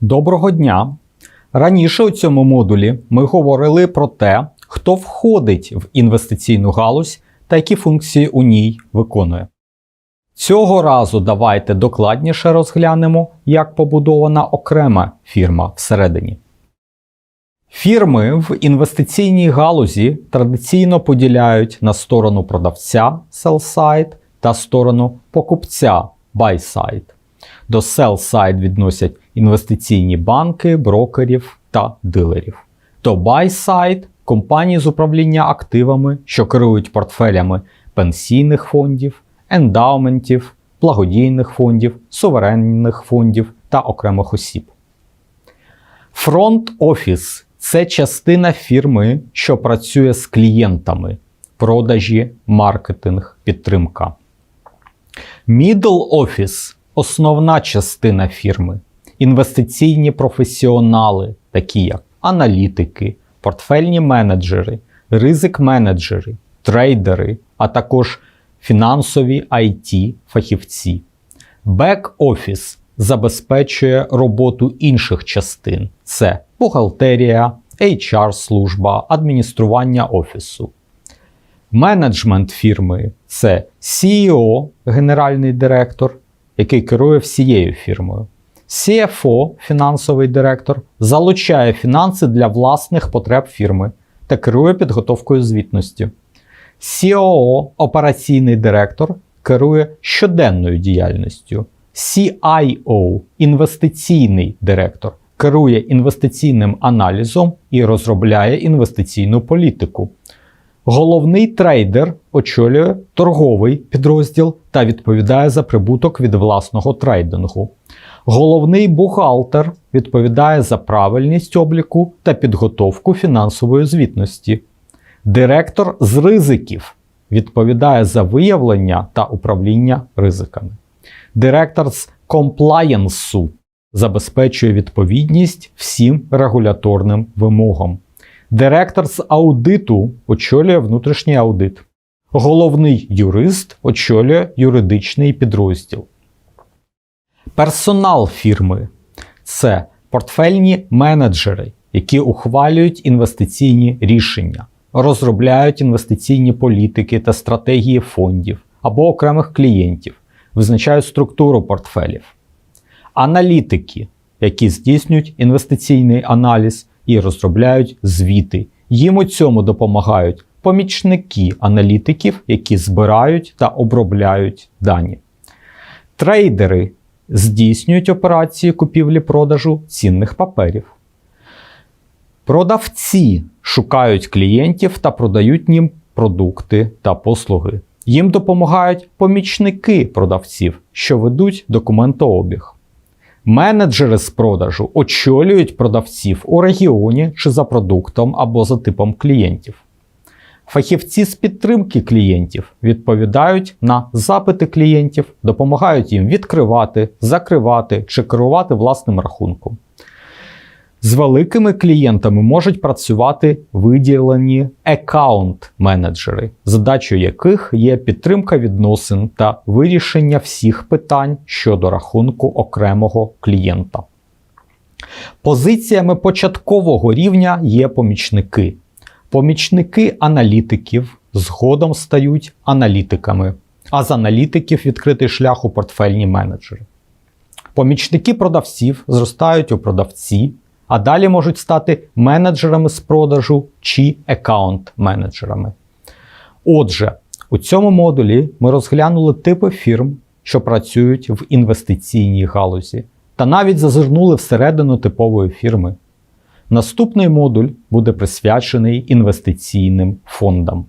Доброго дня! Раніше у цьому модулі ми говорили про те, хто входить в інвестиційну галузь та які функції у ній виконує. Цього разу давайте докладніше розглянемо, як побудована окрема фірма всередині. Фірми в інвестиційній галузі традиційно поділяють на сторону продавця sell-side та сторону покупця buy-side. До sell-side відносять інвестиційні банки, брокерів та дилерів. До buy-side – компанії з управління активами, що керують портфелями пенсійних фондів, ендаументів, благодійних фондів, суверенних фондів та окремих осіб. Фронт офіс це частина фірми, що працює з клієнтами, продажі, маркетинг, підтримка. Middle Office – основна частина фірми, інвестиційні професіонали, такі як аналітики, портфельні менеджери, ризик-менеджери, трейдери, а також фінансові IT фахівці. Бек-офіс забезпечує роботу інших частин: це бухгалтерія, HR-служба, адміністрування офісу. Менеджмент фірми це CEO, генеральний директор, який керує всією фірмою. CFO, фінансовий директор, залучає фінанси для власних потреб фірми та керує підготовкою звітності. COO, операційний директор, керує щоденною діяльністю. CIO, інвестиційний директор, керує інвестиційним аналізом і розробляє інвестиційну політику. Головний трейдер очолює торговий підрозділ та відповідає за прибуток від власного трейдингу. Головний бухгалтер відповідає за правильність обліку та підготовку фінансової звітності. Директор з ризиків відповідає за виявлення та управління ризиками. Директор з комплаєнсу забезпечує відповідність всім регуляторним вимогам. Директор з аудиту очолює внутрішній аудит. Головний юрист очолює юридичний підрозділ. Персонал фірми це портфельні менеджери, які ухвалюють інвестиційні рішення, розробляють інвестиційні політики та стратегії фондів або окремих клієнтів, визначають структуру портфелів. Аналітики, які здійснюють інвестиційний аналіз і розробляють звіти. Їм у цьому допомагають помічники аналітиків, які збирають та обробляють дані. Трейдери здійснюють операції купівлі-продажу цінних паперів. Продавці шукають клієнтів та продають їм продукти та послуги. Їм допомагають помічники продавців, що ведуть документообіг. Менеджери з продажу очолюють продавців у регіоні чи за продуктом або за типом клієнтів. Фахівці з підтримки клієнтів відповідають на запити клієнтів, допомагають їм відкривати, закривати чи керувати власним рахунком. З великими клієнтами можуть працювати виділені аккаунт-менеджери, задачою яких є підтримка відносин та вирішення всіх питань щодо рахунку окремого клієнта. Позиціями початкового рівня є помічники. Помічники аналітиків згодом стають аналітиками, а з аналітиків відкритий шлях у портфельні менеджери. Помічники продавців зростають у продавці, а далі можуть стати менеджерами з продажу чи аккаунт-менеджерами. Отже, у цьому модулі ми розглянули типи фірм, що працюють в інвестиційній галузі, та навіть зазирнули всередину типової фірми. Наступний модуль буде присвячений інвестиційним фондам.